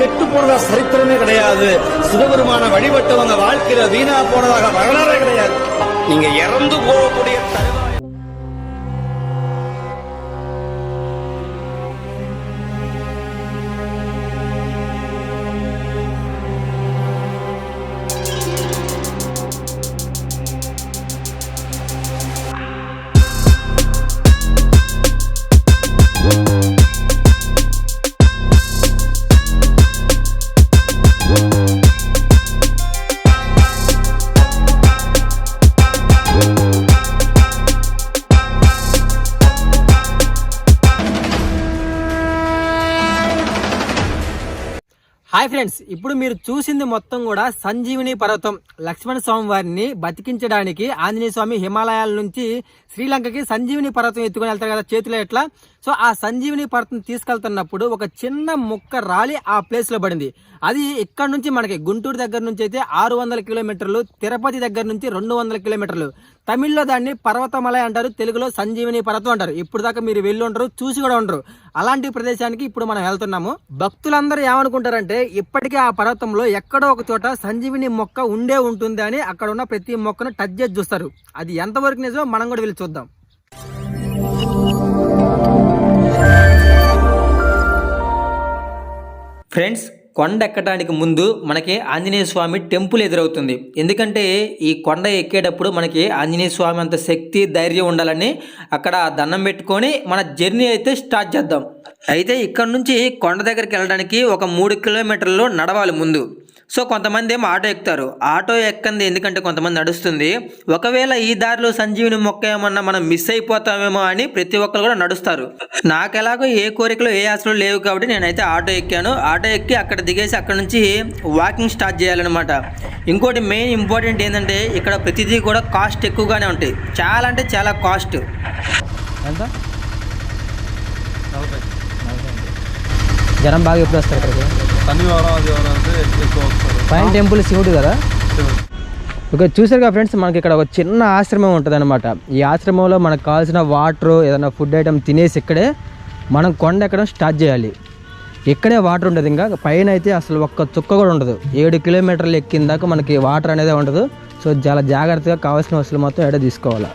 கெட்டு போனதா சரித்திரமே கிடையாது. சிவபெருமான வழிபட்டவங்க வாழ்க்கையில வீணா போனதாக வரலாறே கிடையாது. நீங்க இறந்து போகக்கூடிய ఇప్పుడు మీరు చూసింది మొత్తం కూడా సంజీవిని పర్వతం. లక్ష్మణ స్వామి వారిని బతికించడానికి ఆంజనేయ స్వామి హిమాలయాల నుంచి శ్రీలంకకి సంజీవిని పర్వతం ఎత్తుకొని వెళ్తారు కదా చేతిలో ఎట్లా? సో ఆ సంజీవిని పర్వతం తీసుకెళ్తున్నప్పుడు ఒక చిన్న ముక్క రాలి ఆ ప్లేస్లో పడింది. అది ఇక్కడ నుంచి మనకి గుంటూరు దగ్గర నుంచి అయితే ఆరు వందల కిలోమీటర్లు తిరుపతి దగ్గర నుంచి రెండు వందల కిలోమీటర్లు. తమిళ్ళో దాన్ని పర్వతమలై అంటారు తెలుగులో సంజీవిని పర్వతం అంటారు. ఇప్పుడు దాకా మీరు వెళ్ళి ఉండరు చూసి కూడా ఉండరు. అలాంటి ప్రదేశానికి ఇప్పుడు మనం వెళ్తున్నాము. భక్తులందరూ ఏమనుకుంటారంటే ఇప్పటికే ఆ పర్వతంలో ఎక్కడో ఒక చోట సంజీవిని మొక్క ఉండే ఉంటుంది అని అక్కడ ఉన్న ప్రతి మొక్కను టచ్ చేసి చూస్తారు. అది ఎంతవరకు నిజమో మనం కూడా వెళ్ళి చూద్దాం. ఫ్రెండ్స్ కొండ ఎక్కడానికి ముందు మనకి ఆంజనేయ స్వామి టెంపుల్ ఎదురవుతుంది. ఎందుకంటే ఈ కొండ ఎక్కేటప్పుడు మనకి ఆంజనేయ స్వామి అంత శక్తి ధైర్యం ఉండాలని అక్కడ దండం పెట్టుకొని మన జర్నీ అయితే స్టార్ట్ చేద్దాం. అయితే ఇక్కడ నుంచి కొండ దగ్గరికి వెళ్ళడానికి ఒక మూడు కిలోమీటర్లు నడవాలి ముందు. సో కొంతమంది ఏమో ఆటో ఎక్కుతారు. ఆటో ఎక్కంది ఎందుకంటే కొంతమంది నడుస్తుంది. ఒకవేళ ఈ దారిలో సంజీవిని మొక్క ఏమన్నా మనం మిస్ అయిపోతామేమో అని ప్రతి ఒక్కరు కూడా నడుస్తారు. నాకు ఎలాగో ఏ కోరికలు ఏ ఆశలు లేవు కాబట్టి నేనైతే ఆటో ఎక్కాను. ఆటో ఎక్కి అక్కడ దిగేసి అక్కడ నుంచి వాకింగ్ స్టార్ట్ చేయాలన్నమాట. ఇంకోటి మెయిన్ ఇంపార్టెంట్ ఏంటంటే ఇక్కడ ప్రతిదీ కూడా కాస్ట్ ఎక్కువగానే ఉంటాయి. చాలా అంటే చాలా కాస్ట్ ఎంత? జనం బాగా ఎప్పుడు వస్తారు ఇక్కడికి? పైన టెంపుల్ శివుడు కదా? ఓకే చూసారు కదా ఫ్రెండ్స్ మనకి ఇక్కడ ఒక చిన్న ఆశ్రమం ఉంటుంది అనమాట ఈ ఆశ్రమంలో మనకు కావాల్సిన వాటర్ ఏదైనా ఫుడ్ ఐటమ్ తినేసి ఇక్కడే మనం కొండ ఎక్కడం స్టార్ట్ చేయాలి. ఇక్కడే వాటర్ ఉండదు ఇంకా పైన అయితే అసలు ఒక్క చుక్క కూడా ఉండదు. ఏడు కిలోమీటర్లు ఎక్కిన దాకా మనకి వాటర్ అనేది ఉండదు. సో చాలా జాగ్రత్తగా కావాల్సిన వస్తువులు మొత్తం ఎడ తీసుకోవాలి?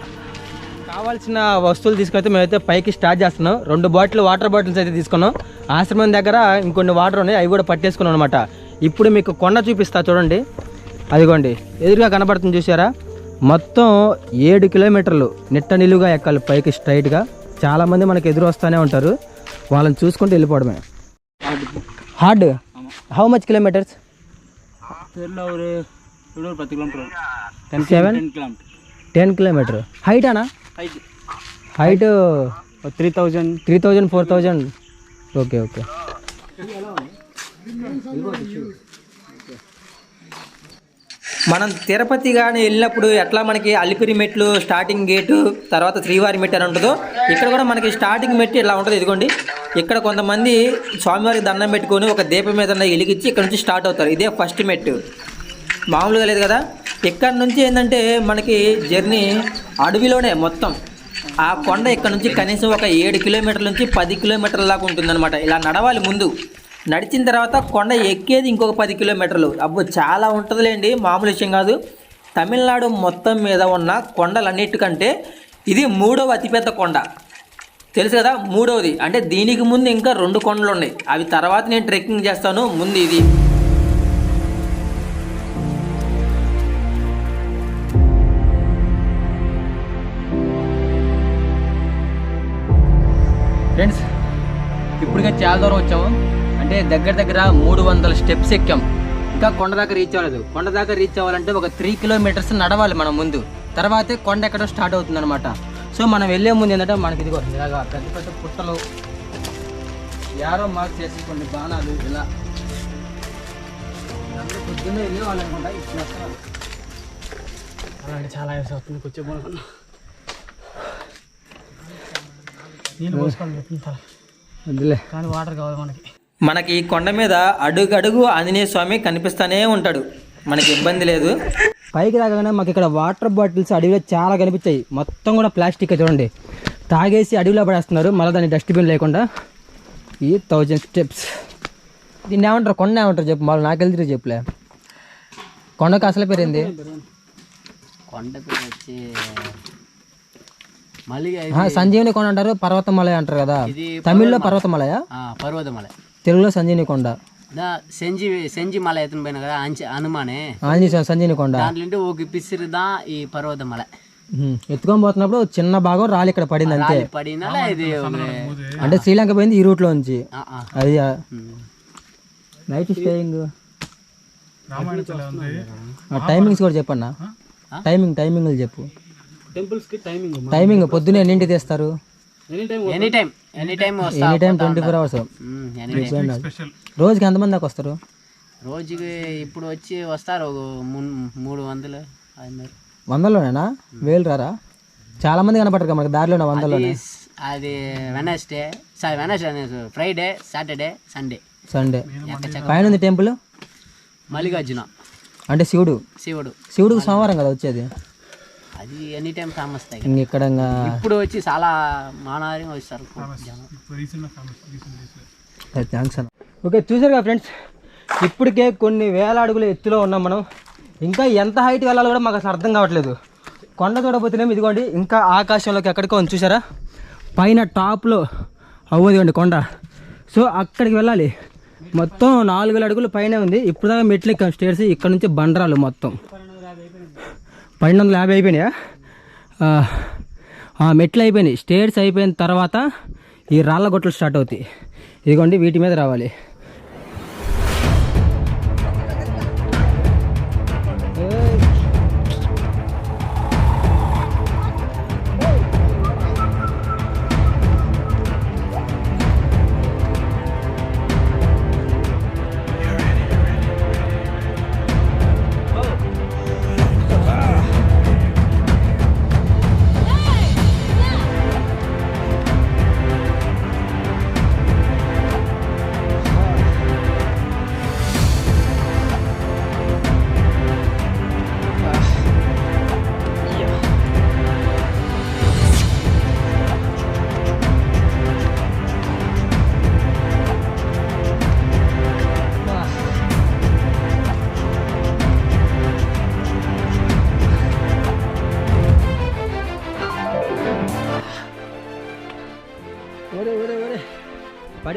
కావాల్సిన వస్తువులు తీసుకొని మేమైతే పైకి స్టార్ట్ చేస్తున్నాం. రెండు బాటిల్ వాటర్ బాటిల్స్ అయితే తీసుకున్నాం. ఆశ్రమం దగ్గర ఇంకొన్ని వాటర్ ఉన్నాయి అవి కూడా పట్టేసుకున్నాం అనమాట ఇప్పుడు మీకు కొండ చూపిస్తా చూడండి. అదిగోండి ఎదురుగా కనబడుతుంది చూసారా మొత్తం ఏడు కిలోమీటర్లు నిట్ట నిలువుగా ఎక్కాలి పైకి స్ట్రైట్గా చాలామంది మనకు ఎదురు వస్తూనే ఉంటారు. వాళ్ళని చూసుకుంటూ వెళ్ళిపోవడమే. Hard how much kilometres seven ten kilometre. Height అనా? Height three thousand three thousand four thousand okay okay మనం తిరుపతి కానీ వెళ్ళినప్పుడు ఎట్లా మనకి అలిపిరి మెట్లు స్టార్టింగ్ గేటు తర్వాత శ్రీవారి మెట్టు అని ఉంటుందో ఇక్కడ కూడా మనకి స్టార్టింగ్ మెట్టు ఇలా ఉంటుంది ఇదిగోండి. ఇక్కడ కొంతమంది స్వామివారికి దండం పెట్టుకొని ఒక దీపం మీద వెలిగించి ఇక్కడ నుంచి స్టార్ట్ అవుతారు. ఇదే ఫస్ట్ మెట్టు మామూలుగా లేదు కదా? ఇక్కడ నుంచి ఏంటంటే మనకి జర్నీ అడవిలోనే మొత్తం. ఆ కొండ ఇక్కడ నుంచి కనీసం ఒక ఏడు కిలోమీటర్ల నుంచి పది కిలోమీటర్ల దాకా ఉంటుందన్నమాట. ఇలా నడవాలి ముందు. నడిచిన తర్వాత కొండ ఎక్కేది ఇంకొక పది కిలోమీటర్లు. అబ్బో చాలా ఉంటుందిలేండి. మామూలు విషయం కాదు. తమిళనాడు మొత్తం మీద ఉన్న కొండలన్నిటికంటే ఇది మూడవ అతిపెద్ద కొండ. తెలుసు కదా? మూడవది. అంటే దీనికి ముందు ఇంకా రెండు కొండలు ఉన్నాయి అవి తర్వాత నేను ట్రెక్కింగ్ చేస్తాను. ముందు ఇది. చాలా దూరం వచ్చాము. అంటే దగ్గర దగ్గర మూడు వందల స్టెప్స్ ఎక్కాం. ఇంకా కొండ దాకా రీచ్ అవ్వలేదు. కొండ దాకా రీచ్ అవ్వాలంటే ఒక త్రీ కిలోమీటర్స్ నడవాలి మనం ముందు. తర్వాతే కొండ ఎక్కడం స్టార్ట్ అవుతుంది అనమాట సో మనం వెళ్ళే ముందు ఏంటంటే మనకి ఇదిగో ఇలాగా పెద్ద పెద్ద పుట్టలు యారో మార్క్ చేసుకోండి బాణాలు ఇలా. పొద్దున్నే వెళ్ళే వాళ్ళు అనుకుంటా ఇప్పుడు వస్తున్నారు అలాంటి చాలా వేసి అవుతుంది కూర్చో నీళ్ళు పోసుకోవాలి. కానీ వాటర్ కావాలి మనకి. మనకి ఈ కొండ మీద అడుగడుగు ఆంజనేయ స్వామి కనిపిస్తానే ఉంటాడు. మనకి ఇబ్బంది లేదు. పైకి రాగానే మాకు ఇక్కడ వాటర్ బాటిల్స్ అడవిలో చాలా కనిపించాయి. మొత్తం కూడా ప్లాస్టిక్ చూడండి. తాగేసి అడవిలో పడేస్తున్నారు. మళ్ళీ దాన్ని డస్ట్బిన్ లేకుండా ఈ థౌజండ్ స్టెప్స్ దీన్ని ఏమంటారు? కొండ ఏమంటారు చెప్పు? మళ్ళీ నాకు వెళ్తే చెప్పులే. కొండకు అసలు పేరేంది? కొండ పేరు వచ్చి సంజీవని కొండ అంటారు పర్వతమలయ అంటారు కదా. తమిళ్ళో పర్వతమలయ? పర్వతమల. తెలుగులో సంజీవని కొండ. దా సెంజి సెంజి మల ఎత్తున పోయిన కదా అంచి హనుమానే. ఆంజీ సంజీవని కొండ. దాంట్లో ఒక పిసిరిదా ఈ పర్వతమల. ఎత్తుకొని పోతున్నప్పుడు చిన్న భాగం రాళ్ళు ఇక్కడ పడింది అంతే. రాలి పడినాలా ఇది ఒక- అంటే శ్రీలంక పోయింది ఈ రూట్లో నుంచి. ఆ, ఆ. అది. నైట్ స్టేయింగ్ టైమింగ్స్ కూడా చెప్పన్నా. టైమింగ్ టైమింగ్లు చెప్పు. టెంపుల్స్కి టైమింగ్ టైమింగ్ పొద్దునే ఎన్నింటి తీస్తారు? Any time any time any time వస్తా any time twenty four hours um, any time రోజుకి ఎంతమంది దాకా వస్తారు? రోజుకి ఇప్పుడు వచ్చి వస్తారు మూడు వందలు ఐదు వందల్లోనేనా? వేలు రారా? చాలా మంది కనపడరు కదా మనకి దారిలోనే వందల్లోనే. అది Wednesday sorry Wednesday Friday Saturday Sunday Sunday పైన ఉంది టెంపుల్? మల్లికార్జున. అంటే శివుడు. శివుడు. శివుడికి సోమవారం కదా వచ్చేది? అది ఎనీ టైం ఫేమస్ ఇక్కడ ఇంకా ఇప్పుడు వచ్చి చాలా వస్తారు. జనం థ్యాంక్స్ అన్న. ఓకే చూసారు కదా ఫ్రెండ్స్ ఇప్పటికే కొన్ని వేల అడుగుల ఎత్తులో ఉన్నాం మనం. ఇంకా ఎంత హైట్ వెళ్ళాలో కూడా మాకు అసలు అర్థం కావట్లేదు. కొండ చూడబోతున్నాం ఇదిగోండి. ఇంకా ఆకాశంలోకి ఎక్కడికో ఉంది చూసారా? పైన టాప్లో అవ్వదిగోండి కొండ. సో అక్కడికి వెళ్ళాలి. మొత్తం నాలుగు వేల అడుగులు పైన ఉంది. ఇప్పుడు దాకా మెట్లు ఎక్కాం స్టేర్స్ ఇక్కడ నుంచి బండరాలు మొత్తం. పన్నెండు వందల యాభై అయిపోయినాయా? మెట్లు అయిపోయినాయి. స్టేర్స్ అయిపోయిన తర్వాత ఈ రాళ్ళ గొట్టలు స్టార్ట్ అవుతాయి. ఇదిగోండి వీటి మీద రావాలి.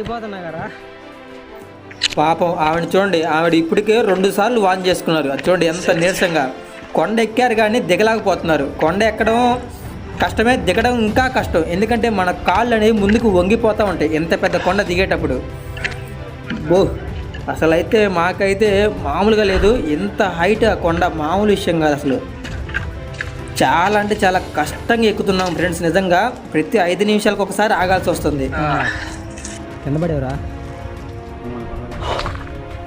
పడిపోతున్నా కదా పాపం ఆవిడ చూడండి ఆవిడ ఇప్పటికే రెండు సార్లు వాన్ చేసుకున్నారు. అది చూడండి ఎంత నీరసంగా. కొండ ఎక్కారు కానీ దిగలేకపోతున్నారు. కొండ ఎక్కడం కష్టమే దిగడం ఇంకా కష్టం. ఎందుకంటే మన కాళ్ళు అనేవి ముందుకు వంగిపోతూ ఉంటాయి. ఎంత పెద్ద కొండ దిగేటప్పుడు. ఓ అసలు అయితే మాకైతే మామూలుగా లేదు. ఎంత హైట్ ఆ కొండ మామూలు విషయం కాదు అసలు. చాలా అంటే చాలా కష్టంగా ఎక్కుతున్నాం ఫ్రెండ్స్. నిజంగా ప్రతి ఐదు నిమిషాలకు ఒకసారి ఆగాల్సి వస్తుంది. కింద పడేవరా?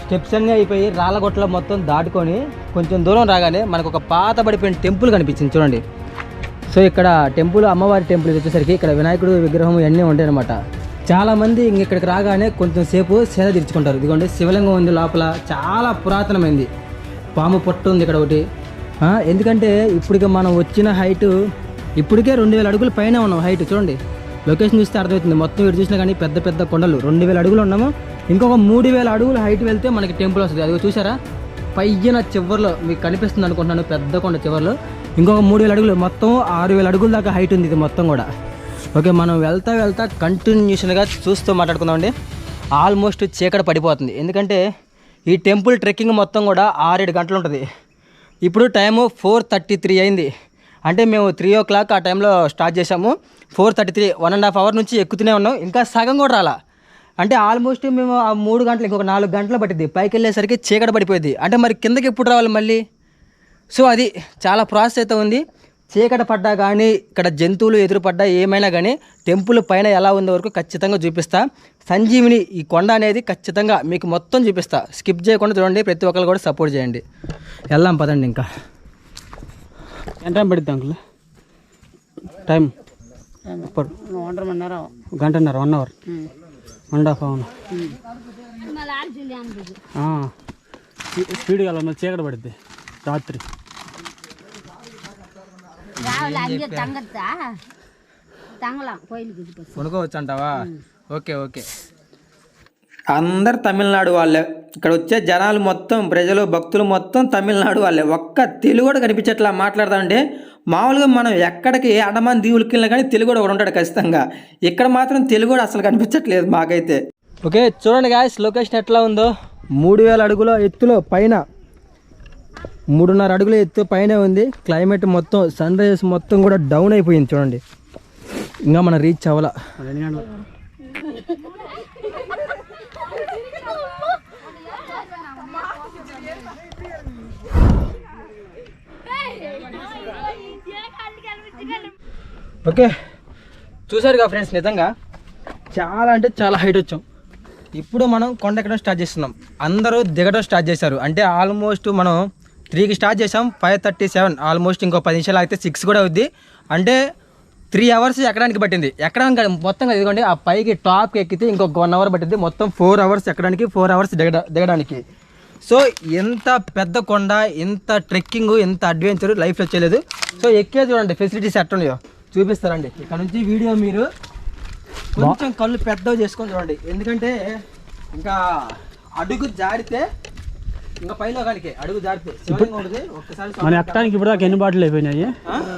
స్టెప్స్ అన్నీ అయిపోయి రాళ్ళగొట్టలో మొత్తం దాటుకొని కొంచెం దూరం రాగానే మనకు ఒక పాత పడిపోయిన టెంపుల్ కనిపించింది చూడండి. సో ఇక్కడ టెంపుల్ అమ్మవారి టెంపుల్ ఇది వచ్చేసరికి ఇక్కడ వినాయకుడు విగ్రహం ఇవన్నీ ఉంటాయి అనమాట చాలా మంది ఇంక ఇక్కడికి రాగానే కొంచెం సేపు సేద తీర్చుకుంటారు. ఇదిగోండి శివలింగం ఉంది లోపల చాలా పురాతనమైంది. పాము పొట్టు ఉంది ఇక్కడ ఒకటి. ఎందుకంటే ఇప్పటికి మనం వచ్చిన హైటు ఇప్పటికే రెండు వేల అడుగుల పైన ఉన్నాం హైట్ చూడండి. లొకేషన్ చూస్తే అర్థమవుతుంది. మొత్తం ఇటు చూసినా కానీ పెద్ద పెద్ద కొండలు. రెండు వేల అడుగులు ఉన్నాము. ఇంకొక మూడు వేల అడుగులు హైట్ వెళ్తే మనకి టెంపుల్ వస్తుంది. అది చూసారా పైన చివర్లో మీకు కనిపిస్తుంది అనుకుంటున్నాను. పెద్ద కొండ చివర్లో. ఇంకొక మూడు వేల అడుగులు. మొత్తం ఆరు వేల అడుగుల దాకా హైట్ ఉంది ఇది మొత్తం కూడా. ఓకే మనం వెళ్తా వెళ్తా కంటిన్యూషన్గా చూస్తూ మాట్లాడుకుందామండి. ఆల్మోస్ట్ చీకట పడిపోతుంది. ఎందుకంటే ఈ టెంపుల్ ట్రెక్కింగ్ మొత్తం కూడా ఆరేడు గంటలు ఉంటుంది. ఇప్పుడు టైము ఫోర్ థర్టీ త్రీ అయింది. అంటే మేము త్రీ ఓ క్లాక్ ఆ టైంలో స్టార్ట్ చేసాము four thirty three one and half hour నుంచి ఎక్కుతూనే ఉన్నాం. ఇంకా సగం కూడా రాలా. అంటే ఆల్మోస్ట్ మేము ఆ మూడు గంటలు ఇంకొక నాలుగు గంటలు పట్టింది పైకి వెళ్ళేసరికి చీకటి పడిపోయింది. అంటే మరి కిందకి ఎప్పుడు రావాలి మళ్ళీ? సో అది చాలా ప్రాసెస్ అయితే ఉంది. చీకట పడ్డా కానీ ఇక్కడ జంతువులు ఎదురుపడ్డా ఏమైనా కానీ టెంపుల్ పైన ఎలా ఉందో వరకు ఖచ్చితంగా చూపిస్తా. సంజీవిని ఈ కొండ అనేది ఖచ్చితంగా మీకు మొత్తం చూపిస్తా. స్కిప్ చేయకుండా చూడండి ప్రతి ఒక్కరు కూడా సపోర్ట్ చేయండి. వెళ్దాం పదండి ఇంకా. ఎంత టైం పడుద్ది అంకుల్? టైం? ఒంటరిన్నర గంటన్నర one hour? One and half hour. స్పీడ్గా వెళ్ళాలి చీకటి పడుద్ది. రాత్రి. కొనుక్కోవచ్చు అంటావా ఓకే ఓకే. అందరు తమిళనాడు వాళ్ళే. ఇక్కడ వచ్చే జనాలు మొత్తం ప్రజలు భక్తులు మొత్తం తమిళనాడు వాళ్ళే. ఒక్క తెలుగు కూడా కనిపించట్లా మాట్లాడతామంటే మామూలుగా మనం ఎక్కడికి అండమాన్ దీవులకి వెళ్ళినా కానీ తెలుగు కూడా ఒకడు ఉంటాడు ఖచ్చితంగా. ఇక్కడ మాత్రం తెలుగు కూడా అసలు కనిపించట్లేదు మాకైతే. ఓకే చూడండి గాయస్ లొకేషన్ ఎట్లా ఉందో. మూడు వేల అడుగుల ఎత్తులో పైన మూడున్నర అడుగుల ఎత్తు పైన ఉంది. క్లైమేట్ మొత్తం సన్ రైజెస్ మొత్తం కూడా డౌన్ అయిపోయింది చూడండి. ఇంకా మనం రీచ్ అవ్వాల? ఓకే. చూసారు కదా ఫ్రెండ్స్ నిజంగా చాలా అంటే చాలా హైట్ వచ్చాం. ఇప్పుడు మనం కొండ ఎక్కడం స్టార్ట్ చేస్తున్నాం. అందరూ దిగడం స్టార్ట్ చేశారు. అంటే ఆల్మోస్ట్ మనం త్రీకి స్టార్ట్ చేసాం ఫైవ్ థర్టీ సెవెన్. ఆల్మోస్ట్ ఇంకో పది నిమిషాలు అయితే సిక్స్ కూడా అవుద్ది. అంటే త్రీ అవర్స్ ఎక్కడానికి పట్టింది. ఎక్కడానికి మొత్తం ఇదిగోండి ఆ పైకి టాప్కి ఎక్కితే ఇంకొక వన్ అవర్ పట్టింది మొత్తం ఫోర్ అవర్స్ ఎక్కడానికి ఫోర్ అవర్స్ దిగడ దిగడానికి. సో ఎంత పెద్ద కొండ ఎంత ట్రెక్కింగ్ ఎంత అడ్వెంచర్ లైఫ్లో చేయలేదు. సో ఎక్కే చూడండి ఫెసిలిటీస్ ఎట్టున్నాయో చూపిస్తారండి. ఇక్కడ నుంచి వీడియో మీరు కొంచెం కళ్ళు పెద్దవి చేసుకొని చూడండి. ఎందుకంటే ఇంకా అడుగు జారితే ఇంకా పైలో కానికే అడుగు జారితే మన ఎక్కడానికి ఇప్పుడు దాకా ఎన్ని బాటిల్ అయిపోయినాయి?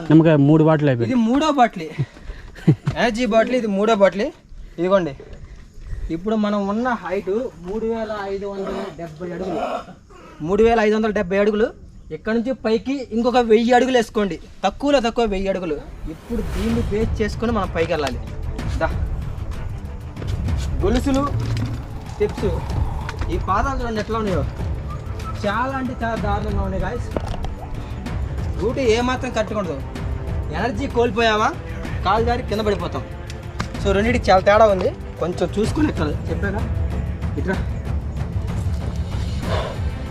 నిమ్మకాయ మూడు బాటిల్ అయిపోయినాయి. ఇది మూడో బాటిల్. ఎనర్జీ బాటిల్ ఇది మూడో బాటిల్. ఇదిగోండి. ఇప్పుడు మనం ఉన్న హైట్ మూడు వేల ఐదు వందల డెబ్బై అడుగులు. మూడు వేల ఐదు వందల డెబ్బై అడుగులు. ఇక్కడ నుంచి? పైకి ఇంకొక వెయ్యి అడుగులు వేసుకోండి. తక్కువలో తక్కువ వెయ్యి అడుగులు. ఇప్పుడు దీన్ని బేస్ చేసుకొని మనం పైకి వెళ్ళాలి. దా. గొలుసులు స్టెప్స్ ఈ పాదాలు చూడండి ఎట్లా ఉన్నాయో. చాలా అంటే చాలా దారుణంగా ఉన్నాయి గాయస్ రూట్ ఏమాత్రం కట్టుకుండదు ఎనర్జీ కోల్పోయామా? కాలు జారి కింద పడిపోతాం. సో రెండింటికి చాలా తేడా ఉంది. కొంచెం చూసుకుని ఎక్కాలి చెప్పాగా ఇట్రా.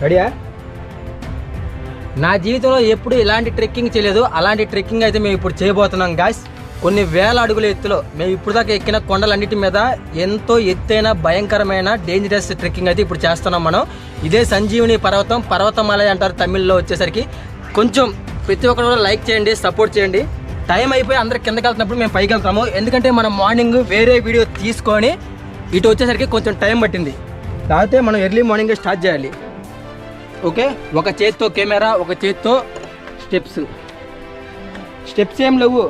రెడీయా నా జీవితంలో ఎప్పుడు ఇలాంటి ట్రెక్కింగ్ చేయలేదు. అలాంటి ట్రెక్కింగ్ అయితే మేము ఇప్పుడు చేయబోతున్నాం గాయస్ కొన్ని వేల అడుగుల ఎత్తులో మేము ఇప్పుడు దాకా ఎక్కిన కొండలన్నిటి మీద ఎంతో ఎత్తైన భయంకరమైన డేంజరస్ ట్రెక్కింగ్ అయితే ఇప్పుడు చేస్తున్నాం మనం. ఇదే సంజీవిని పర్వతం పర్వతమలై అంటారు తమిళ్ళో వచ్చేసరికి. కొంచెం ప్రతి ఒక్కరు కూడా లైక్ చేయండి సపోర్ట్ చేయండి. టైం అయిపోయి అందరు కిందకి వెళ్తున్నప్పుడు మేము పైకి వెళ్తాము ఎందుకంటే మనం మార్నింగ్ వేరే వీడియో తీసుకొని ఇటు వచ్చేసరికి కొంచెం టైం పట్టింది. కాకపోతే మనం ఎర్లీ మార్నింగ్ స్టార్ట్ చేయాలి. ఓకే? ఒక చేత్తో కెమెరా ఒక చేత్తో స్టెప్స్. స్టెప్స్ ఏం లేవు.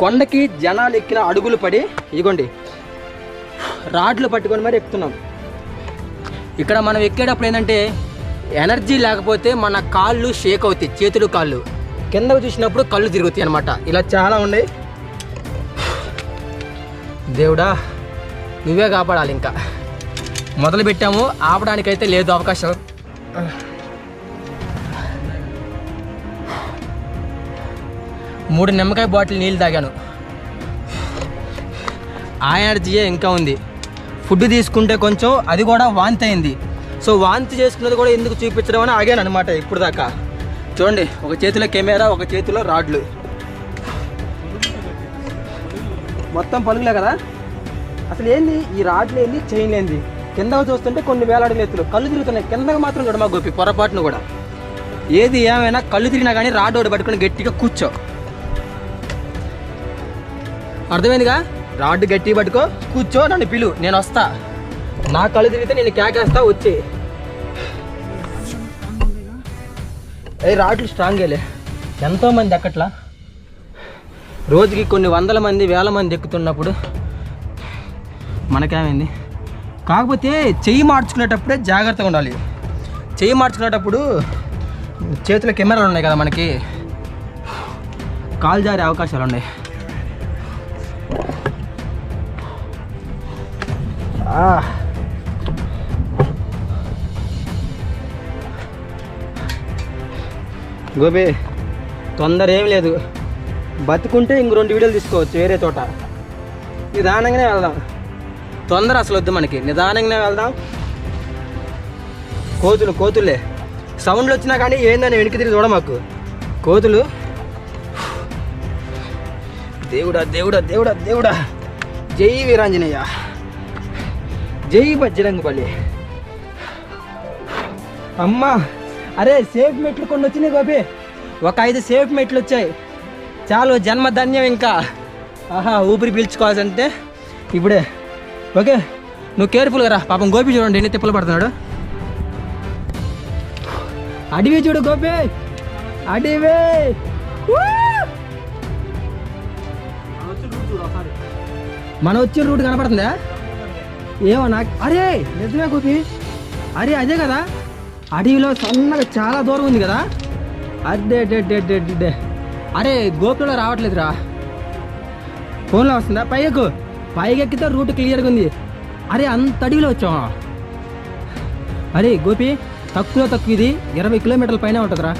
కొండకి జనాలు ఎక్కిన అడుగులు పడి ఇదిగోండి రాడ్లు పట్టుకొని మరి ఎక్కుతున్నాం. ఇక్కడ మనం ఎక్కేటప్పుడు ఏంటంటే ఎనర్జీ లేకపోతే మన కాళ్ళు షేక్ అవుతాయి చేతులు కాళ్ళు. కిందకు చూసినప్పుడు కళ్ళు తిరుగుతాయి అనమాట ఇలా చాలా ఉన్నాయి. దేవుడా నువ్వే కాపాడాలి ఇంకా. మొదలు పెట్టాము ఆపడానికైతే లేదు అవకాశం. మూడు నిమ్మకాయ బాటిల్ నీళ్ళు తాగాను. ఆ ఎనర్జీయే ఇంకా ఉంది. ఫుడ్ తీసుకుంటే కొంచెం అది కూడా వాంతి అయింది. సో వాంతి చేసుకున్నది కూడా ఎందుకు చూపించడం అని ఆగాను అనమాట ఇప్పుడు దాకా చూడండి ఒక చేతిలో కెమెరా ఒక చేతిలో రాడ్లు. మొత్తం పలుగులే కదా? అసలు ఏంది ఈ రాడ్లు ఏంది? చైన్ ఏంది కింద చూస్తుంటే కొన్ని వేలాడిన ఎత్తులు కళ్ళు తిరుగుతున్నాయి. కిందకు మాత్రం చూడమా గోపి? పొరపాటును కూడా. ఏది ఏమైనా కళ్ళు తిరిగినా కానీ రాడ్ పట్టుకుని పట్టుకొని గట్టిగా కూర్చో. అర్థమైందిగా? రాడ్డు గట్టి పట్టుకో కూర్చో నన్ను పిలు నేను వస్తా. నా కళ్ళు తిరిగితే నేను కేకేస్తా వచ్చి. ఏ రాడ్లు స్ట్రాంగ్ వెళ్ళే ఎంతోమంది ఎక్కట్లా? రోజుకి కొన్ని వందల మంది వేల మంది ఎక్కుతున్నప్పుడు మనకేమైంది? కాకపోతే చెయ్యి మార్చుకునేటప్పుడే జాగ్రత్తగా ఉండాలి. చెయ్యి మార్చుకునేటప్పుడు చేతిలో కెమెరాలు ఉన్నాయి కదా మనకి. కాలు జారే అవకాశాలు ఉన్నాయి. గోబీ గోపి తొందర ఏం లేదు. బతుకుంటే ఇంక రెండు వీడియోలు తీసుకోవచ్చు వేరే చోట నిదానంగానే వెళ్దాం. తొందర అసలు వద్దు మనకి. నిదానంగానే వెళ్దాం. కోతులు కోతులే. సౌండ్లు వచ్చినా కానీ ఏందని వెనక్కి తిరిగి చూడ మాకు. కోతులు. దేవుడా దేవుడా దేవుడా దేవుడా. జై వీరాంజనేయ. జై బజ్జరంగ బలి అమ్మా అరే సేఫ్ మెట్లు కొన్ని వచ్చినాయి గోపి ఒక ఐదు సేఫ్ మెట్లు వచ్చాయి. చాలు జన్మధన్యం ఇంకా. ఆహా ఊపిరి పీల్చుకోవాల్సింటే ఇప్పుడే. ఓకే నువ్వు కేర్ఫుల్గా రా. పాపం గోపి చూడండి ఎన్ని తిప్పలు పడుతున్నాడు. అడివి చూడు గోపి. అడివి. మన మనం వచ్చిన రూట్ కనపడుతుందా? ఏమో నాకు అరే నిజమే గోపి. అరే అదే కదా. అడవిలో సన్నగా చాలా దూరం ఉంది కదా. అడ్డే డే డే డే డే డే. అరే గోపిలో రావట్లేదురా. ఫోన్లో వస్తుందా? పైకు పైకి ఎక్కితే రూట్ క్లియర్గా ఉంది. అరే అంత అడవిలో వచ్చావా? అరే గోపి తక్కువ తక్కువ ఇది. ఇరవై కిలోమీటర్ల పైన ఉంటుందిరా.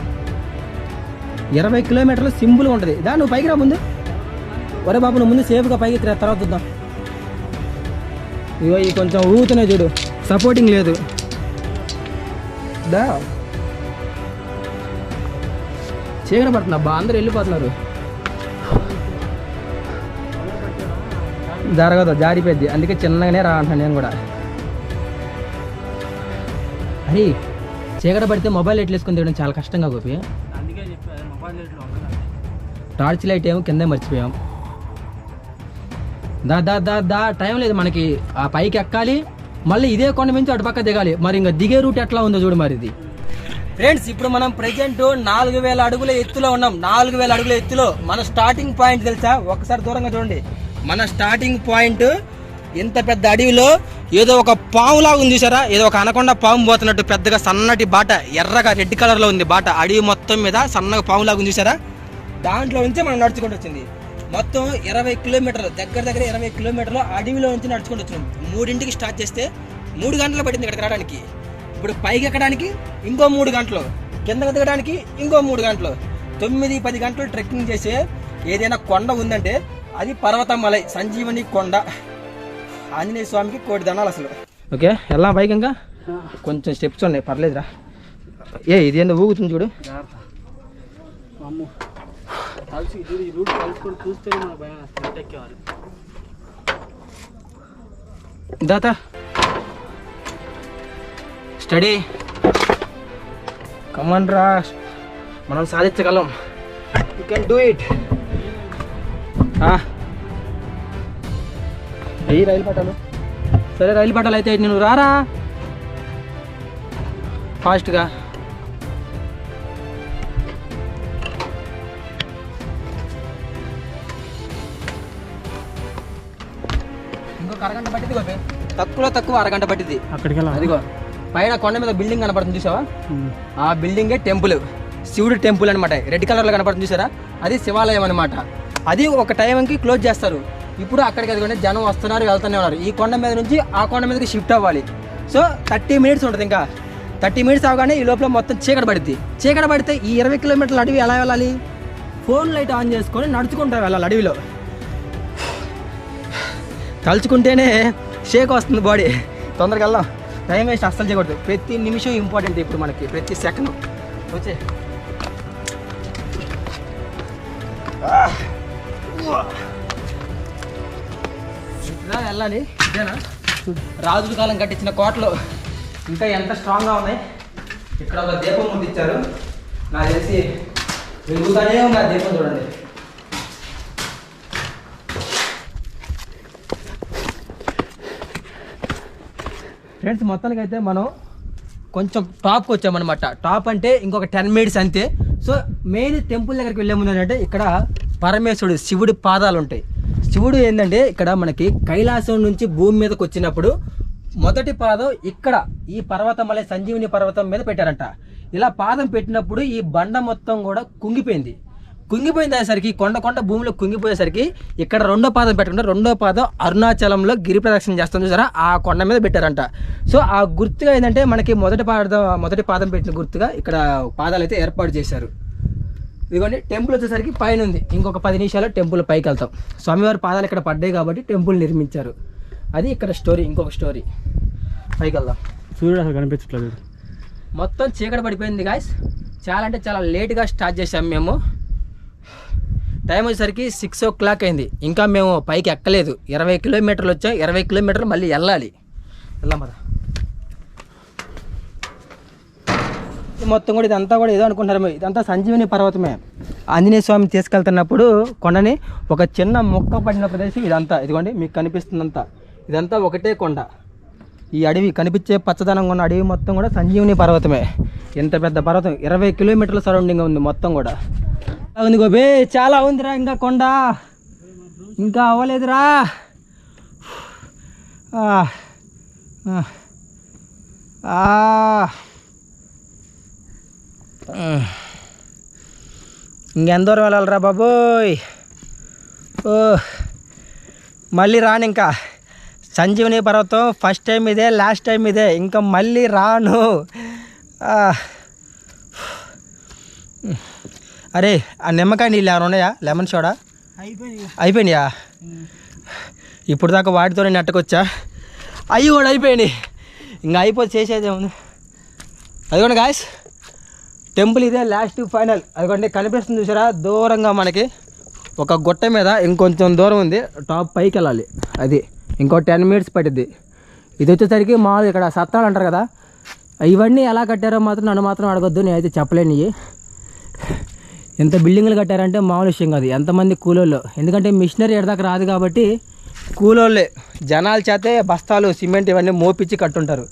ఇరవై కిలోమీటర్లు సింపుల్గా ఉంటుంది. దా నువ్వు పైకి రా ముందు. ఒరే బాబు నువ్వు ముందు సేఫ్గా పైకి తిరా తర్వాత చూద్దాం. ఇగో ఈ కొంచెం ఊగుతున్నాయి చూడు. సపోర్టింగ్ లేదు. దా. చీకటి పడుతుంది అబ్బా అందరూ వెళ్ళిపోతున్నారు. జరగదు జారిపోద్ది అందుకే చిన్నగానే రా అంటాను నేను కూడా. అరే చీకటి పడితే మొబైల్ లైట్లు వేసుకుని తీయడం చాలా కష్టంగా గోపి. టార్చ్ లైట్ ఏమో కిందే మర్చిపోయాం. దా దా దా దా టైం లేదు మనకి. ఆ పైకి ఎక్కాలి మళ్ళీ ఇదే కొండ నుంచి అటు పక్క దిగాలి. మరి ఇంకా దిగే రూట్ ఎట్లా ఉందో చూడు మరి ఇది. ఫ్రెండ్స్ ఇప్పుడు మనం ప్రెజెంట్ నాలుగు వేల అడుగుల ఎత్తులో ఉన్నాం. నాలుగు వేల అడుగుల ఎత్తులో మన స్టార్టింగ్ పాయింట్ తెలుసా? ఒకసారి దూరంగా చూడండి. మన స్టార్టింగ్ పాయింట్ ఇంత పెద్ద అడవిలో ఏదో ఒక పాములా ఉంది చూసారా? ఏదో ఒక అనకొండ పాము పోతున్నట్టు పెద్దగా సన్నటి బాట ఎర్రగా రెడ్ కలర్లో ఉంది బాట. అడవి మొత్తం మీద సన్నగా పాములాగా ఉంది చూసారా? దాంట్లో నుంచి మనం నడుచుకుంటూ వచ్చింది. మొత్తం ఇరవై కిలోమీటర్లు దగ్గర దగ్గర ఇరవై కిలోమీటర్లు అడవిలో నుంచి నడుచుకుంటూ వచ్చినాం. మూడింటికి స్టార్ట్ చేస్తే మూడు గంటలు పట్టింది ఇక్కడికి రావడానికి. ఇప్పుడు పైకి ఎక్కడానికి ఇంకో మూడు గంటలు. కిందకి దిగడానికి ఇంకో మూడు గంటలు. తొమ్మిది పది గంటలు ట్రెక్కింగ్ చేసే ఏదైనా కొండ ఉందంటే అది పర్వతమలై సంజీవని కొండ. ఆంజనేయ స్వామికి కోటి దండాలు అసలు. ఓకే ఎలా పైకి ఇంకా? కొంచెం స్టెప్స్ ఉన్నాయి పర్లేదురా. ఏ ఇది ఏందో ఊగుతుంది చూడు. దాత. స్టడీ కమాన్ రా. మనం సాధించగలం. యూ కెన్ డూ ఇట్ వెయ్యి రైలు పట్టాలు సరే రైలు పట్టాలు అయితే నేను రారా? ఫాస్ట్గా. ఇంకొక అరగంట పట్టింది గోపి. తక్కువలో తక్కువ అరగంట పట్టింది అక్కడికి అదిగో పైన కొండ మీద బిల్డింగ్ కనపడుతుంది చూసావా? ఆ బిల్డింగే టెంపుల్. శివుడు టెంపుల్ అనమాట రెడ్ కలర్లో కనపడుతుంది చూసారా? అది శివాలయం అనమాట అది ఒక టైంకి క్లోజ్ చేస్తారు. ఇప్పుడు అక్కడికి అదిగోండి జనం వస్తున్నారు వెళ్తూనే ఉన్నారు. ఈ కొండ మీద నుంచి ఆ కొండ మీదకి షిఫ్ట్ అవ్వాలి. సో థర్టీ మినిట్స్ ఉంటుంది ఇంకా. థర్టీ మినిట్స్ అవగానే ఈ లోపల మొత్తం చీకట పడుద్ది. చీకట పడితే ఈ ఇరవై కిలోమీటర్ల అడవి ఎలా వెళ్ళాలి? ఫోన్ లైట్ ఆన్ చేసుకొని నడుచుకుంటారు వెళ్ళాలి అడవిలో. తలుచుకుంటేనే షేక్ వస్తుంది బాడీ తొందరగా వెళ్దాం. టైం వేస్ట్ అస్సలు చేయకూడదు. ప్రతి నిమిషం ఇంపార్టెంట్ ఇప్పుడు మనకి ప్రతి సెకండ్ వచ్చే. Ah. వెళ్ళాలి. ఇదేనా? రాజుల కాలం కట్టించిన కోటలు. ఇంకా ఎంత స్ట్రాంగ్గా ఉన్నాయి? ఇక్కడ ఒక దీపం ముట్టించారు నాకు తెలిసి వెలుగుతానే ఉంది ఆ దీపం చూడండి. ఫ్రెండ్స్ మొత్తానికి అయితే మనం కొంచెం టాప్కి వచ్చామన్నమాట. టాప్ అంటే ఇంకొక టెన్ మినిట్స్ అంతే. సో మెయిన్ టెంపుల్ దగ్గరికి వెళ్ళే ముందు అంటే ఇక్కడ పరమేశ్వరుడు శివుడి పాదాలు ఉంటాయి శివుడు ఏంటంటే ఇక్కడ మనకి కైలాసం నుంచి భూమి మీదకి వచ్చినప్పుడు మొదటి పాదం ఇక్కడ ఈ పర్వతం అనే సంజీవిని పర్వతం మీద పెట్టారంట. ఇలా పాదం పెట్టినప్పుడు ఈ బండ మొత్తం కూడా కుంగిపోయింది. కుంగిపోయిందేసరికి కొండ కొండ భూమిలో కుంగిపోయేసరికి ఇక్కడ రెండో పాదం పెట్టకుండా రెండో పాదం అరుణాచలంలో గిరి ప్రదక్షిణ చేస్తాం చూసారా? ఆ కొండ మీద పెట్టారంట. సో ఆ గుర్తుగా ఏంటంటే మనకి మొదటి పాదం మొదటి పాదం పెట్టిన గుర్తుగా ఇక్కడ పాదాలు అయితే ఏర్పాటు చేశారు. ఇదిగోండి టెంపుల్ వచ్చేసరికి పైన ఉంది. ఇంకొక పది నిమిషాలు టెంపుల్ పైకి వెళ్తాం. స్వామివారి పాదాలు ఇక్కడ పడ్డాయి కాబట్టి టెంపుల్ నిర్మించారు. అది ఇక్కడ స్టోరీ ఇంకొక స్టోరీ పైకి వెళ్దాం. సూర్యుడు అసలు కనిపించట్లేదు. మొత్తం చీకటి పడిపోయింది గాయస్ చాలా అంటే చాలా లేట్గా స్టార్ట్ చేసాం మేము. టైం వచ్చేసరికి సిక్స్ ఓ క్లాక్ అయింది. ఇంకా మేము పైకి ఎక్కలేదు. ఇరవై కిలోమీటర్లు వచ్చాం. ఇరవై కిలోమీటర్లు మళ్ళీ వెళ్ళాలి. వెళ్దాం పద. మొత్తం కూడా ఇదంతా కూడా ఏదో అనుకుంటారు ఇదంతా సంజీవిని పర్వతమే. ఆంజనేయ స్వామి తీసుకెళ్తున్నప్పుడు కొండని ఒక చిన్న మొక్క పడిన ప్రదేశం ఇదంతా. ఇదిగోండి మీకు కనిపిస్తుందంతా ఇదంతా ఒకటే కొండ. ఈ అడవి కనిపించే పచ్చదనంగా ఉన్న అడవి మొత్తం కూడా సంజీవిని పర్వతమే. ఎంత పెద్ద పర్వతం. ఇరవై కిలోమీటర్ల సరౌండింగ్ ఉంది మొత్తం కూడా. ఉంది గోబే చాలా ఉందిరా ఇంకా కొండ. ఇంకా అవ్వలేదురా. ఆ. ఇంకెంత దూరం వెళ్ళాలిరా బాబోయ్. ఓ మళ్ళీ రాను ఇంకా. సంజీవని పర్వతం ఫస్ట్ టైం ఇదే లాస్ట్ టైం ఇదే. ఇంకా మళ్ళీ రాను. అరే ఆ నిమ్మకాయ నీళ్ళు ఏమైనా ఉన్నాయా? Lemon soda? అయిపోయినాయా. ఇప్పుడు దాకా వాటితోనే నెట్టకొచ్చా అవి కూడా అయిపోయినాయి. ఇంకా అయిపోతే చేసేదే ఉంది అదిగోండి గాయస్ టెంపుల్ ఇదే లాస్ట్ ఫైనల్ అదిగోండి కనిపిస్తుంది చూసారా? దూరంగా మనకి ఒక గుట్ట మీద ఇంకొంచెం దూరం ఉంది. టాప్ పైకి వెళ్ళాలి. అది ఇంకో టెన్ మినిట్స్ పట్టిద్ది. ఇది వచ్చేసరికి మామూలు ఇక్కడ సత్రాలు అంటారు కదా. ఇవన్నీ ఎలా కట్టారో మాత్రం నన్ను మాత్రం అడగొద్దు. నేనైతే చెప్పలేను ఎంత బిల్డింగ్లు కట్టారంటే మామూలు విషయం కాదు. ఎంతమంది కూలోళ్ళు. ఎందుకంటే మిషనరీ ఎడదాకా రాదు కాబట్టి కూలోళ్ళే. జనాల చేతే బస్తాలు సిమెంట్ ఇవన్నీ మోపించి కట్టుంటారు.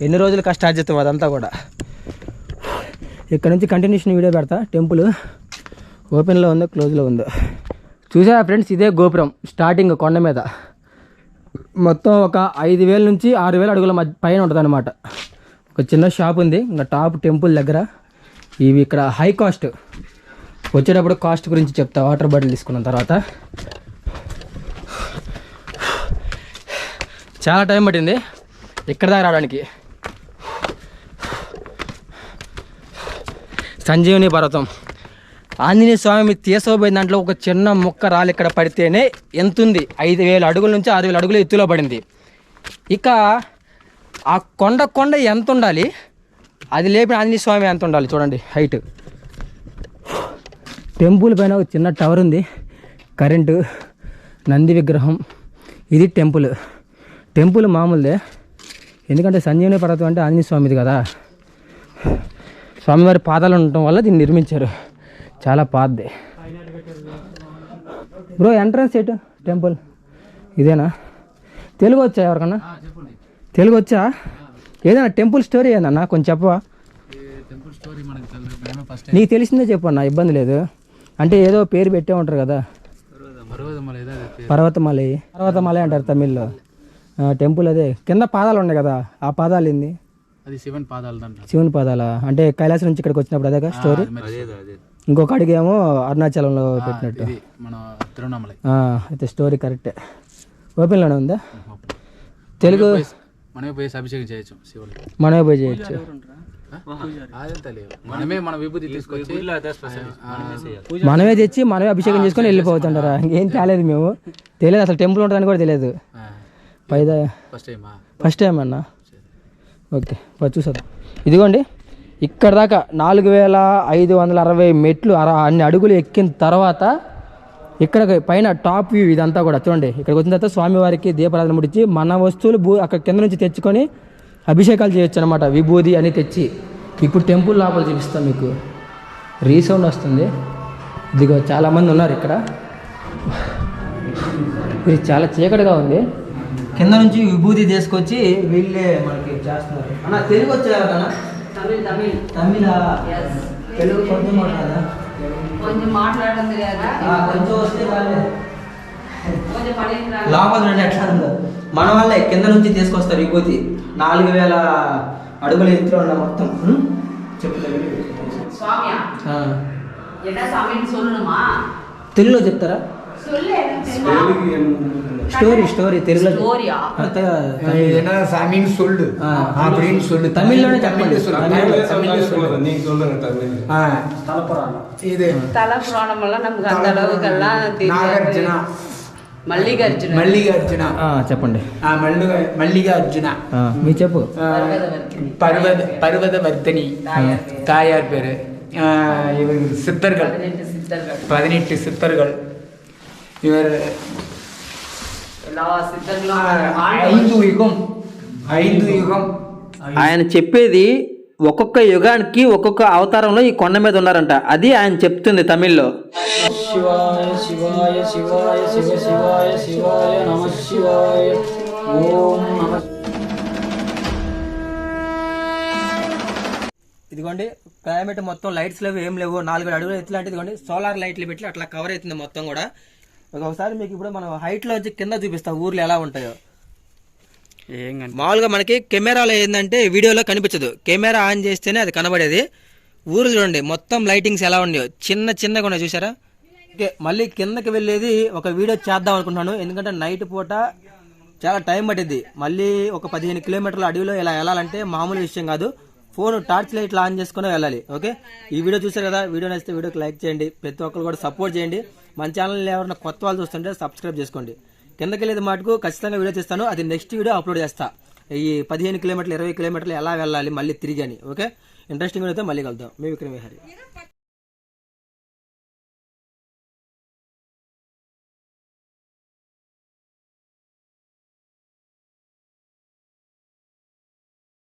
ఎన్ని రోజులు కష్టార్జితం అదంతా కూడా. ఇక్కడ నుంచి కంటిన్యూషన్ వీడియో పెడతా. టెంపుల్ ఓపెన్లో ఉందో క్లోజ్లో ఉందో. చూసారా ఫ్రెండ్స్ ఇదే గోపురం స్టార్టింగ్ కొండ మీద. మొత్తం ఒక ఐదు వేల నుంచి ఆరు వేల అడుగుల పైన ఉంటుంది అనమాట ఒక చిన్న షాప్ ఉంది ఇంకా టాప్ టెంపుల్ దగ్గర. ఇవి ఇక్కడ హై కాస్ట్ వచ్చేటప్పుడు కాస్ట్ గురించి చెప్తా వాటర్ బాటిల్ తీసుకున్న తర్వాత. చాలా టైం పట్టింది ఇక్కడ దాకా రావడానికి. సంజీవని పర్వతం. ఆంజనేయ స్వామి తీసుకోబోయిన దాంట్లో ఒక చిన్న ముక్క రాళ్ళు ఇక్కడ పడితేనే ఎంత ఉంది ఐదు వేల అడుగుల నుంచి ఆరు వేల అడుగుల ఎత్తులో పడింది. ఇక ఆ కొండ కొండ ఎంత ఉండాలి? అది లేపిన ఆంజనేయ స్వామి ఎంత ఉండాలి చూడండి హైట్. టెంపుల్ పైన ఒక చిన్న టవర్ ఉంది. కరెంటు నంది విగ్రహం. ఇది టెంపుల్. టెంపుల్ మామూలుదే. ఎందుకంటే సంజీవని పర్వతం అంటే ఆంజనేయ స్వామిది కదా. స్వామివారి పాదాలు ఉండటం వల్ల దీన్ని నిర్మించారు. చాలా పాతదే. బ్రో ఎంట్రన్స్ ఎటు? టెంపుల్. ఇదేనా? తెలుగు వచ్చా ఎవరికన్నా? తెలుగు వచ్చా? ఏదైనా టెంపుల్ స్టోరీ ఏందన్నా కొంచెం చెప్పవా? నీకు తెలిసిందే చెప్పు అన్న ఇబ్బంది లేదు. అంటే ఏదో పేరు పెట్టే ఉంటారు కదా. పర్వతమలై పర్వతమలై అంటారు తమిళ్ళో. టెంపుల్ అదే. కింద పాదాలు ఉన్నాయి కదా ఆ పాదాలు ఏంది? అది శివన్ పాదాలు అంట శివుని పాదాల. అంటే కైలాసం నుంచి ఇక్కడికి వచ్చినప్పుడు అదే స్టోరీ ఇంకొక అడిగేమో అరుణాచలంలో పెట్టినట్టు. ఇది మన తిరువణామలై. ఆ, అయితే స్టోరీ కరెక్టే ఓపెన్లోనే ఉందా? తెలుగు మనమే పోయి అభిషేకం చేయొచ్చు శివుడికి. మనమే పోయి చేయొచ్చు. మనమే మన విభూతి తీసుకొచ్చి ఆ, మనమే తెచ్చి మనమే అభిషేకం చేసుకొని వెళ్ళిపోతుంటారా ఇంకేం తేలేదు మేము. తెలియదు అసలు టెంపుల్ ఉంటుందని కూడా తెలియదు. ఆ, పైదా? ఫస్ట్ టైమా ఫస్ట్ టైం అన్న? ఓకే పది చూసాం ఇదిగోండి ఇక్కడ దాకా నాలుగు వేల ఐదు వందల అరవై మెట్లు అర అన్ని అడుగులు ఎక్కిన తర్వాత ఇక్కడ పైన టాప్ వ్యూ ఇదంతా కూడా చూడండి. ఇక్కడికి వచ్చిన తర్వాత స్వామివారికి దీపారాధన ముడిచి మన వస్తువులు భూ అక్కడ కింద నుంచి తెచ్చుకొని అభిషేకాలు చేయొచ్చు అనమాట విభూది అని తెచ్చి ఇప్పుడు టెంపుల్ లోపల చూపిస్తాం మీకు. రీసౌండ్ వస్తుంది. ఇదిగో చాలామంది ఉన్నారు ఇక్కడ. ఇది చాలా చీకటిగా ఉంది. కింద నుంచి విభూతి తీసుకొచ్చి వీళ్ళే మనకి చేస్తున్నారు. అన్న తెలుగు వచ్చేవారు తమిళ తమిళ. తమిళ? తెలుగు కొంచెం మాట్లాడదా కొంచెం మాట్లాడడం కొంచెం వస్తే లోపల ఎట్లా ఉందో. మన వాళ్ళే కింద నుంచి తీసుకొస్తారు విభూతి. నాలుగు వేల అడుగుల ఎత్తులో ఉన్న మొత్తం. చెప్తారు తెలుగులో చెప్తారా? சொல்லு எனக்கு தெரியும். స్టోరీ స్టోరీ తెలుగులో చెప్- ஸ்டோரியா ఆ, త- என்ன சாமின்னு சொல்லு ஆ. அப்படின்னு சொல்லு தமிழ்லோட தமிழ்ல சொல்லு தமிழ்ல தமிழ்ல சொல்லு நீங்க சொல்லுங்க தமிழ் ஆ, இது தல புராணம் எல்லாம் நமக்கு அந்த அளவுக்கு எல்லாம் நாகார்ஜுனா தெரியாது மல்லிகார்ஜுன மல்லிகார்ஜுனா ఆ, చెప్పండి ஆ, மல்லிகா மல்லிகார்ஜுனா ఆ, మీరు చెప్పు ஆ, பர்வத பர்வதவர்த்தினி தாயார் பேரு ஆ, இவர் சித்தர்கள் பதினெட்டு சித்தர்கள் ఐదు యుగం ఐదు యుగం ఆయన చెప్పేది ఒక్కొక్క యుగానికి ఒక్కొక్క అవతారంలో ఈ కొండ మీద ఉన్నారంట. అది ఆయన చెప్తుంది తమిళ్ళో. శివాయ ఇదిగోండి క్లైమేట్ మొత్తం లైట్స్ లేవు ఏం లేవు. నాలుగు అడుగులు ఎట్లాంటిది సోలార్ లైట్లు పెట్టి అట్లా కవర్ అవుతుంది మొత్తం కూడా. ఒకసారి మీకు ఇప్పుడు మనం హైట్లో వచ్చి కింద చూపిస్తా ఊర్లు ఎలా ఉంటాయో. ఏం మామూలుగా మనకి కెమెరాలో ఏంటంటే వీడియోలో కనిపించదు. కెమెరా ఆన్ చేస్తేనే అది కనబడేది. ఊరు చూడండి మొత్తం లైటింగ్స్ ఎలా ఉన్నాయో. చిన్న చిన్నగా ఉన్నాయి చూసారా ఓకే మళ్ళీ కిందకి వెళ్ళేది ఒక వీడియో చేద్దాం అనుకుంటున్నాను. ఎందుకంటే నైట్ పూట చాలా టైం పట్టింది మళ్ళీ ఒక పదిహేను కిలోమీటర్ల అడవిలో ఇలా వెళ్ళాలంటే మామూలు విషయం కాదు. ఫోన్ టార్చ్ లైట్లు ఆన్ చేసుకుని వెళ్ళాలి ఓకే? ఈ వీడియో చూసారు కదా వీడియో నచ్చితే వీడియోకి లైక్ చేయండి ప్రతి ఒక్కరు కూడా సపోర్ట్ చేయండి. మన ఛానల్ ఎవరైనా కొత్త వాళ్ళు చూస్తుంటే సబ్స్క్రైబ్ చేసుకోండి. కిందకి వెళ్ళేది మాటకు ఖచ్చితంగా వీడియో చేస్తాను అది నెక్స్ట్ వీడియో అప్లోడ్ చేస్తా. ఈ పదిహేను కిలోమీటర్లు ఇరవై కిలోమీటర్లు ఎలా వెళ్ళాలి మళ్ళీ తిరిగి అని ఓకే? ఇంట్రెస్టింగ్ అయితే మళ్ళీ కలుద్దాం. మీ విక్రమ్ విహారీ.